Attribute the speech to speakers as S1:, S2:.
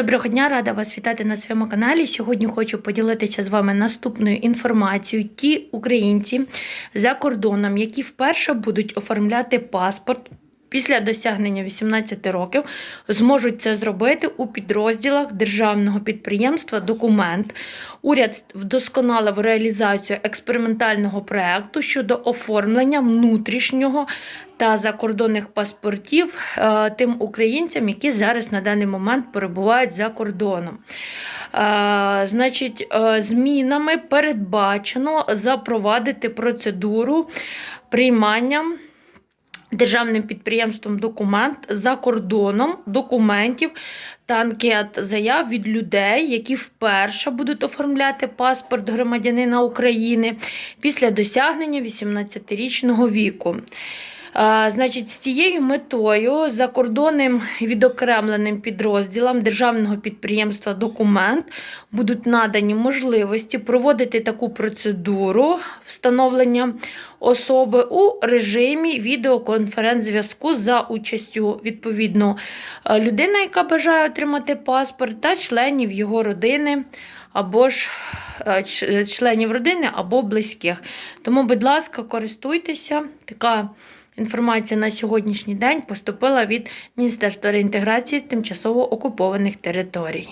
S1: Доброго дня, рада вас вітати на своєму каналі. Сьогодні хочу поділитися з вами наступною інформацією. Ті українці за кордоном, які вперше будуть оформляти паспорт. Після досягнення 18 років зможуть це зробити у підрозділах державного підприємства Документ. Уряд вдосконалив реалізацію експериментального проекту щодо оформлення внутрішнього та закордонних паспортів е, тим українцям, які зараз на даний момент перебувають за кордоном. Е, Значить, е, змінами передбачено запровадити процедуру приймання державним підприємством документ за кордоном документів та анкет заяв від людей, які вперше будуть оформляти паспорт громадянина України після досягнення 18-річного віку. Е, Значить, з цією метою закордонним відокремленим підрозділам державного підприємства Документ будуть надані можливості проводити таку процедуру встановлення особи у режимі відеоконференц-зв'язку за участю відповідно е, людини, яка бажає отримати паспорт, та членів його родини або ж е, членів родини або близьких. Тому, будь ласка, користуйтеся. Така інформація на сьогоднішній день поступила від Міністерства реінтеграції тимчасово окупованих територій.